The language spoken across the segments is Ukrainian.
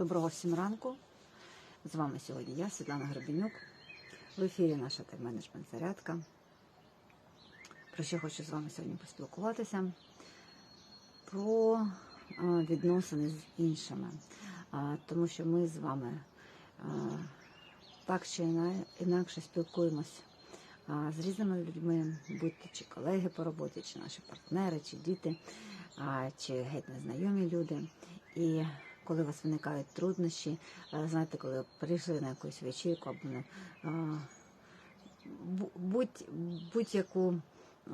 Доброго всім ранку. З вами сьогодні я, Світлана Гребенюк. В ефірі наша тайм-менеджмент зарядка. Про що хочу з вами сьогодні поспілкуватися? Про відносини з іншими. Тому що ми з вами так чи інакше спілкуємось з різними людьми, будь-то чи колеги по роботі, чи наші партнери, чи діти, чи геть незнайомі люди. І коли у вас виникають труднощі, е, знаєте, коли прийшли на якусь вечірку або на будь, будь-яку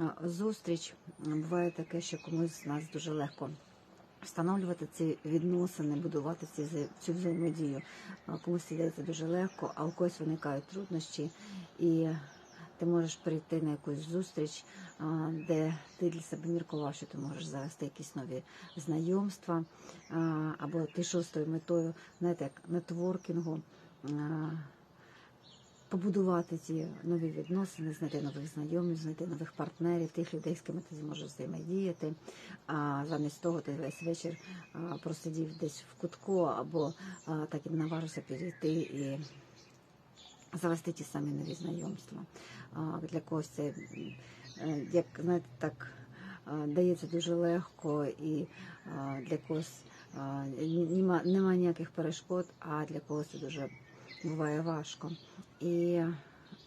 а, зустріч, буває таке, що комусь з нас дуже легко встановлювати ці відносини, будувати ці, цю взаємодію. Комусь це дуже легко, а у когось виникають труднощі, і ти можеш прийти на якусь зустріч, де ти для себе міркував, що ти можеш завести якісь нові знайомства, або ти йшов з тою метою, знаєте, як нетворкінгу. Побудувати ці нові відносини, знайти нових знайомих, знайти нових партнерів, тих людей, з ким ти зможеш взаємодіяти. А замість того ти весь вечір просидів десь в кутку, або так і наважився підійти і завести ті самі нові знайомства. Для когось це, е, як знаєте, так дається дуже легко, і для когось нема, нема ніяких перешкод, а для когось це дуже буває важко. І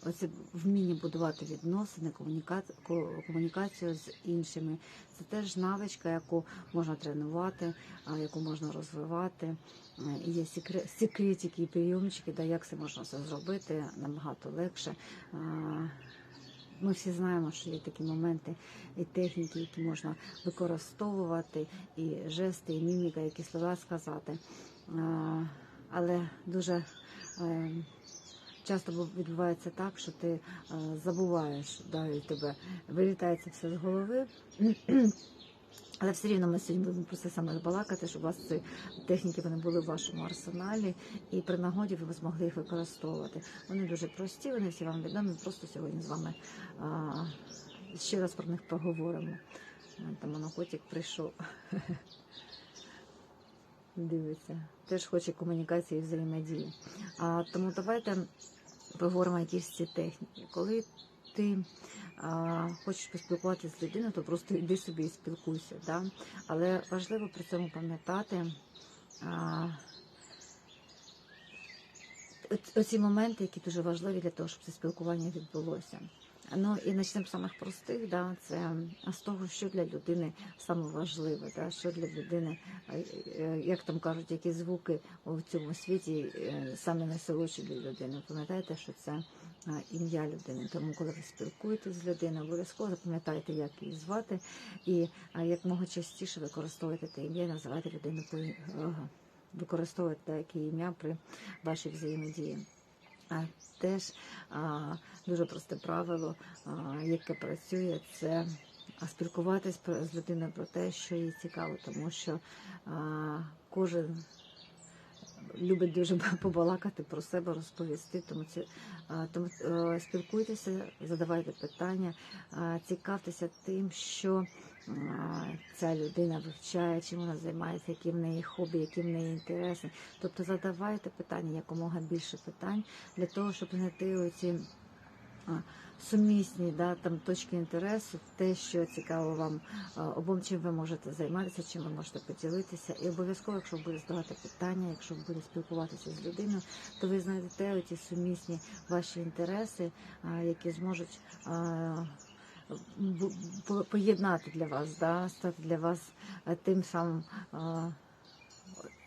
оце вміння будувати відносини, комунікацію, з іншими. Це теж навичка, яку можна тренувати, яку можна розвивати. Е, Є секре- секретики і прийомчики, да, як це можна все зробити набагато легше. Ми всі знаємо, що є такі моменти і техніки, які можна використовувати, і жести, і міміка, які слова сказати. Але дуже е, часто відбувається так, що ти е, забуваєш, да, і тебе вилітається все з голови. Але все рівно ми сьогодні будемо про це саме балакати, щоб у вас ці техніки вони були в вашому арсеналі, і при нагоді ви змогли їх використовувати. Вони дуже прості, вони всі вам відомі. Просто сьогодні з вами а, ще раз про них поговоримо. А, Там монокотик прийшов. Дивиться, теж хоче комунікації і взаємодії. А, тому давайте поговоримо якісь ці техніки. Коли ти а, хочеш поспілкуватися з людиною, то просто йди собі і спілкуйся. Да? Але важливо при цьому пам'ятати а, оці моменти, які дуже важливі для того, щоб це спілкування відбулося. Ну і почнемо з самих простих, да, це з того, що для людини саме важливе, да, що для людини, е, як там кажуть, які звуки у цьому світі е, саме найсолодші для людини. Пам'ятайте, що це ім'я людини. Тому, коли ви спілкуєтесь з людиною, обов'язково запам'ятайте, як її звати, і а, якмога частіше використовуйте те ім'я, і називайте людину по е, таке ім'я при вашій взаємодії. Теж дуже просте правило, яке працює, це спілкуватись з людиною про те, що їй цікаво, тому що кожен любить дуже побалакати про себе, розповісти. Тому це тому е, спілкуйтеся, задавайте питання, цікавтеся тим, що ця людина вивчає, чим вона займається, які в неї хобі, які в неї інтереси. Тобто задавайте питання, якомога більше питань для того, щоб знайти оці сумісні да, там, точки інтересу, те, що цікаво вам обом, чим ви можете займатися, чим ви можете поділитися. І обов'язково, якщо ви будете задавати питання, якщо ви будете спілкуватися з людиною, то ви знайдете оті сумісні ваші інтереси, які зможуть. Поєднати для вас, да, стати для вас тим самим,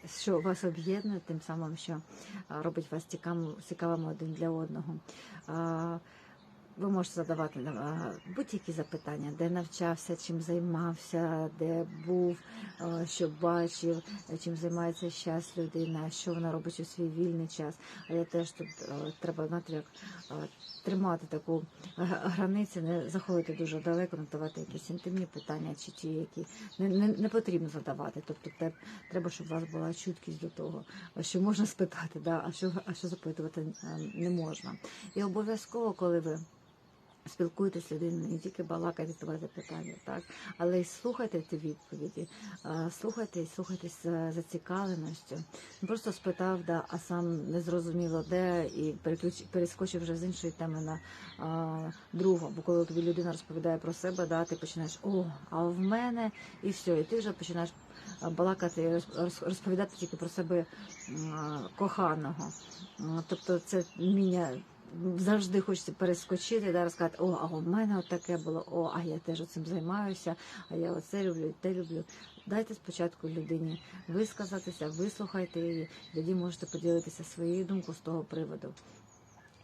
що вас об'єднує, тим самим, що робить вас цікавим, цікавими один для одного. Ви можете задавати а, будь-які запитання, де навчався, чим займався, де був, що бачив, е, чим займається зараз людина, що вона робить у свій вільний час. Але теж тут треба як тримати таку границю, не заходити дуже далеко, не давати якісь інтимні питання чи ті, які не, не, не потрібно задавати. Тобто треба, щоб у вас була чуткість до того, що можна спитати, да, а що, а що запитувати е, не можна. І обов'язково, коли ви Спілкуйтесь з людиною, не тільки балакайте, задавайте питання, так, але й слухайте ті відповіді, слухайте слухайте з зацікавленістю. Просто спитав, да, а сам не зрозуміло де, і переключ, перескочив вже з іншої теми на а, другу. Бо коли тобі людина розповідає про себе, да, ти починаєш о, а в мене і все, і ти вже починаєш балакати, розповідати тільки про себе коханого. Тобто це вміння завжди хочеться перескочити, да, розказати, о, а у мене от таке було, о, а я теж цим займаюся, а я оце люблю, і те люблю. Дайте спочатку людині висказатися, вислухайте її, тоді можете поділитися своєю думкою з того приводу.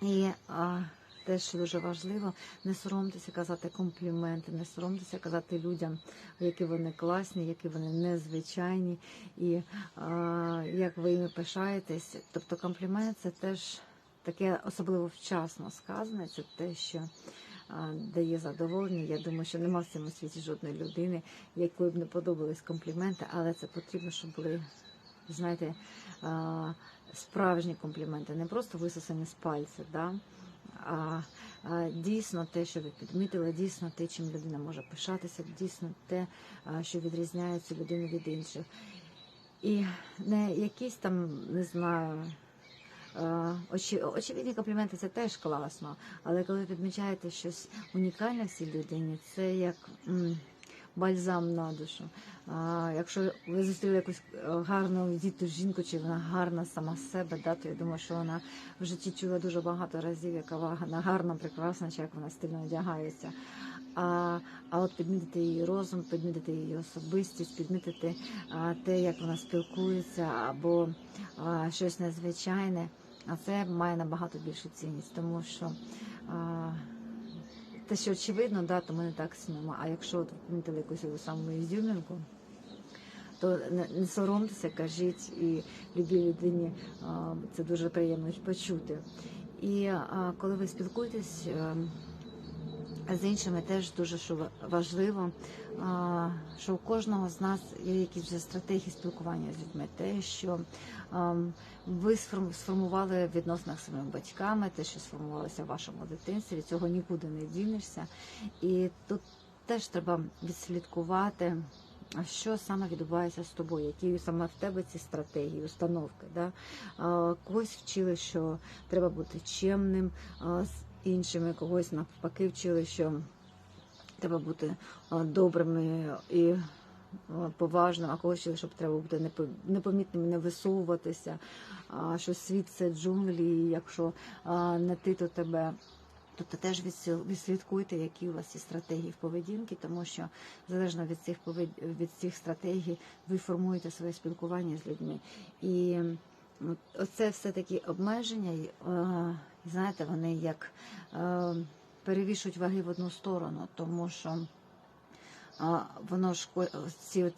І а, те, що дуже важливо, не соромтеся казати компліменти, не соромтеся казати людям, які вони класні, які вони незвичайні, і а, як ви їми пишаєтесь. Тобто комплімент це теж таке особливо вчасно сказане, це те, що дає задоволення. Я думаю, що нема в цьому світі жодної людини, якої б не подобались компліменти, але це потрібно, щоб були, знаєте, справжні компліменти, не просто висосані з пальця. Да? А, дійсно те, що ви підмітили, дійсно те, чим людина може пишатися, дійсно те, що відрізняє цю людину від інших. І не якісь там, не знаю, очевидні компліменти це теж класно, але коли ви підмічаєте щось унікальне в цій людині, це як бальзам на душу. Якщо ви зустріли якусь е, гарну діту жінку, чи вона гарна сама себе, да, то я думаю, що вона в житті чула дуже багато разів, яка вона гарна, прекрасна, чи як вона стильно одягається. А, а от підмітити її розум, підмітити її особистість, підмітити а, те, як вона спілкується, або а, щось незвичайне, а це має набагато більшу цінність, тому що а, те, що очевидно, да, то ми не так цінуємо. А якщо помітили якусь саму ізюминку, то не, соромтеся, кажіть, і любій людині а, це дуже приємно почути. І а, коли ви спілкуєтесь. З іншими теж дуже важливо, що у кожного з нас є якісь вже стратегії спілкування з людьми. Те, що ви сформ- сформували в відносинах з своїми батьками, те, що сформувалося в вашому дитинстві, цього нікуди не дінешся. І тут теж треба відслідкувати. А що саме відбувається з тобою? Які саме в тебе ці стратегії, установки? Да? Когось вчили, що треба бути чемним іншими, когось навпаки вчили, що треба бути добрими і поважним, а когось вчили, щоб треба бути непо- непомітним, не висовуватися, що світ це джунглі, і якщо не ти, то тебе. Тобто теж відслідкуйте, які у вас є стратегії в поведінці, тому що залежно від цих повед- від цих стратегій ви формуєте своє спілкування з людьми. І оце все такі обмеження, е, знаєте, вони як е, перевішують ваги в одну сторону, тому що а, воно шко- ці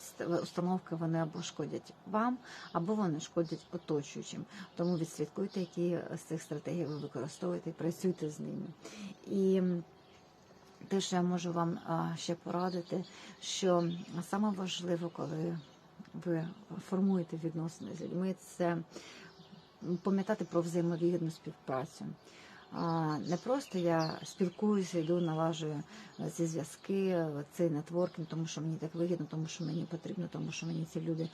установки вони або шкодять вам, або вони шкодять оточуючим. Тому відслідкуйте, які з цих стратегій ви використовуєте, і працюйте з ними. І те, що я можу вам а, ще порадити, що саме важливо, коли ви формуєте відносини з людьми, це пам'ятати про взаємовигідну співпрацю. Не просто я спілкуюся, йду, налажую ці зв'язки, цей нетворкінг, тому що мені так вигідно, тому що мені потрібно, тому що мені ці люди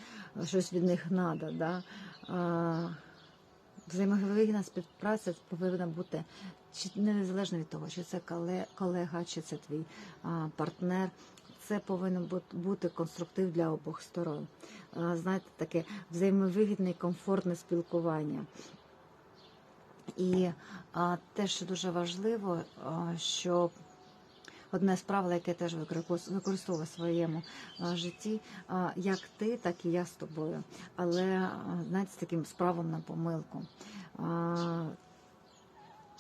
щось від них треба. Да? Взаємовигідна співпраця повинна бути чи незалежно від того, чи це колега, чи це твій партнер. Це повинен бут- бути конструктив для обох сторон. А, Знаєте, таке взаємовигідне і комфортне спілкування. І а, те, що дуже важливо, а, що одне з правил, яке теж використовую в своєму а, житті, а, як ти, так і я з тобою. Але а, знаєте, з таким справом на помилку. А,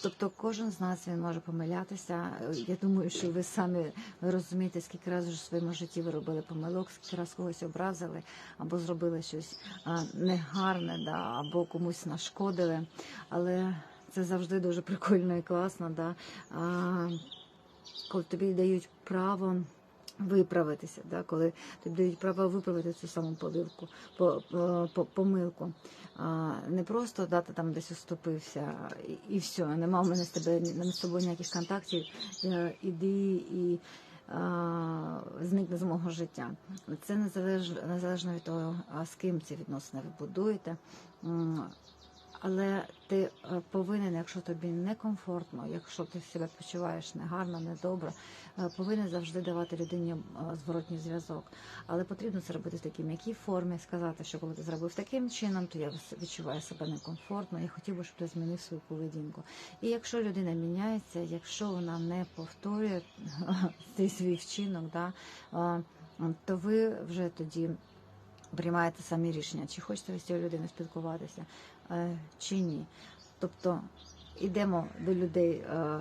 Тобто кожен з нас він може помилятися. Я думаю, що ви самі розумієте, скільки разів в своєму житті ви робили помилок, скільки раз когось образили або зробили щось негарне, да, або комусь нашкодили. Але це завжди дуже прикольно і класно. Да. А, коли тобі дають право виправитися, да, коли тобі дають право виправити цю саму поливку, по, по, по- помилку. А, не просто дати там десь уступився і, і все, нема в мене з тебе ні- з тобою ніяких контактів, е, іди і зникне з мого життя. Це незалежно, незалежно від того, з ким ці відносини ви будуєте. Але ти е, повинен, якщо тобі некомфортно, якщо ти себе почуваєш негарно, недобре, е, повинен завжди давати людині е, зворотній зв'язок. Але потрібно це робити в такій м'якій формі, сказати, що коли ти зробив таким чином, то я відчуваю себе некомфортно. Я хотів би, щоб ти змінив свою поведінку. І якщо людина міняється, якщо вона не повторює цей свій вчинок, да, то ви вже тоді приймаєте самі рішення, чи хочете ви з цією людиною спілкуватися, чи ні. Тобто йдемо до людей, е,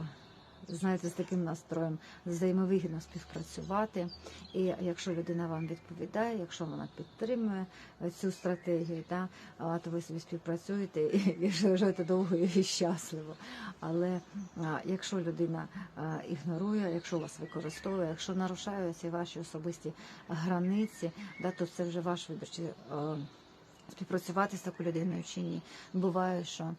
знаєте, з таким настроєм взаємовигідно співпрацювати. І якщо людина вам відповідає, якщо вона підтримує е, цю стратегію, да, то ви собі співпрацюєте і живете довго і щасливо. Але якщо людина ігнорує, якщо вас використовує, якщо нарушає ці ваші особисті границі, да, то це вже ваш вибір. Співпрацювати з такою людиною чи ні. Буває, що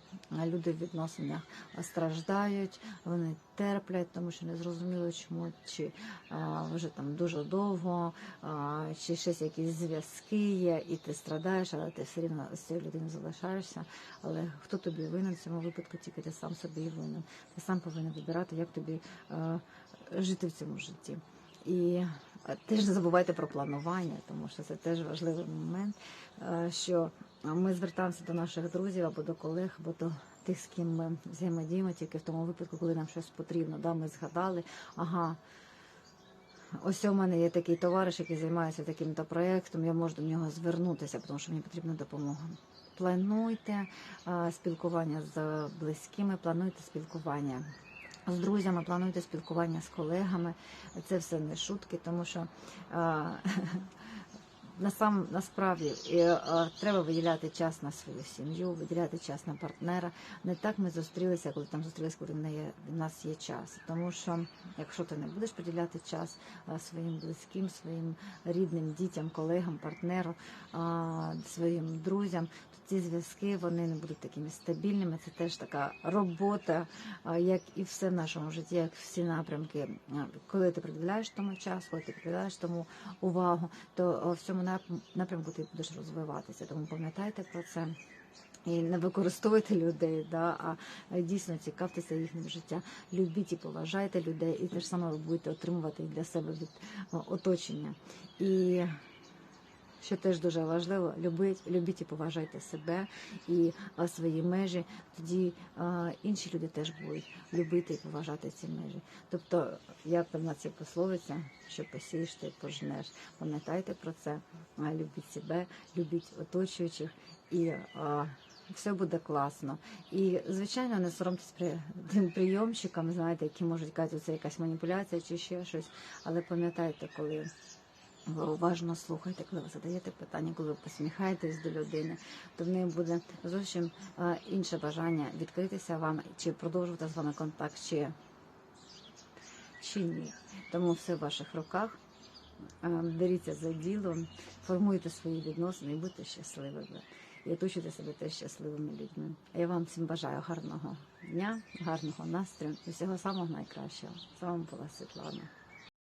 люди в відносинах страждають, вони терплять, тому що не зрозуміло чому, чи а, вже там дуже довго, а, чи щось якісь зв'язки є, і ти страдаєш, але ти все рівно з цією людиною залишаєшся. Але хто тобі винен в цьому випадку, тільки ти сам собі винен. Ти сам повинен вибирати, як тобі е, жити в цьому житті. І е, теж не забувайте про планування, тому що це теж важливий момент, е, що ми звертаємося до наших друзів або до колег, або до тих, з ким ми взаємодіємо, тільки в тому випадку, коли нам щось потрібно. Да, ми згадали, ага. Ось у мене є такий товариш, який займається таким-то проєктом, я можу до нього звернутися, тому що мені потрібна допомога. Плануйте е, спілкування з близькими, плануйте спілкування з друзями, плануйте спілкування з колегами. Це все не шутки, тому що а, насам, насправді і, а, треба виділяти час на свою сім'ю, виділяти час на партнера. Не так ми зустрілися, коли там зустрілися, коли в нас є час. Тому що якщо ти не будеш приділяти час а, своїм близьким, своїм рідним дітям, колегам, партнеру, а, своїм друзям, то ці зв'язки вони не будуть такими стабільними. Це теж така робота, як і все в нашому житті, як всі напрямки. Коли ти приділяєш тому час, коли ти приділяєш тому увагу, то в цьому напрямку ти будеш розвиватися. Тому пам'ятайте про це. І не використовуйте людей, да, а дійсно цікавтеся їхнім життям. Любіть і поважайте людей, і те ж саме ви будете отримувати для себе від оточення. І що теж дуже важливо, любіть, любіть і поважайте себе і свої межі. Тоді а, інші люди теж будуть любити і поважати ці межі. Тобто, як там на це пословиться, що посієш, ти пожнеш. Пам'ятайте про це, а, любіть себе, любіть оточуючих і. А, все буде класно. І, звичайно, не соромтесь при тим прийомчикам, знаєте, які можуть казати, це якась маніпуляція чи ще щось. Але пам'ятайте, коли ви уважно слухайте, коли ви задаєте питання, коли ви посміхаєтесь до людини, то в неї буде зовсім е, інше бажання відкритися вам, чи продовжувати з вами контакт, чи, чи ні. Тому все в ваших руках. Е, Беріться за діло, формуйте свої відносини і будьте щасливими. І оточуйте себе теж щасливими людьми. А я вам всім бажаю гарного дня, гарного настрою і всього самого найкращого. З вами була Світлана.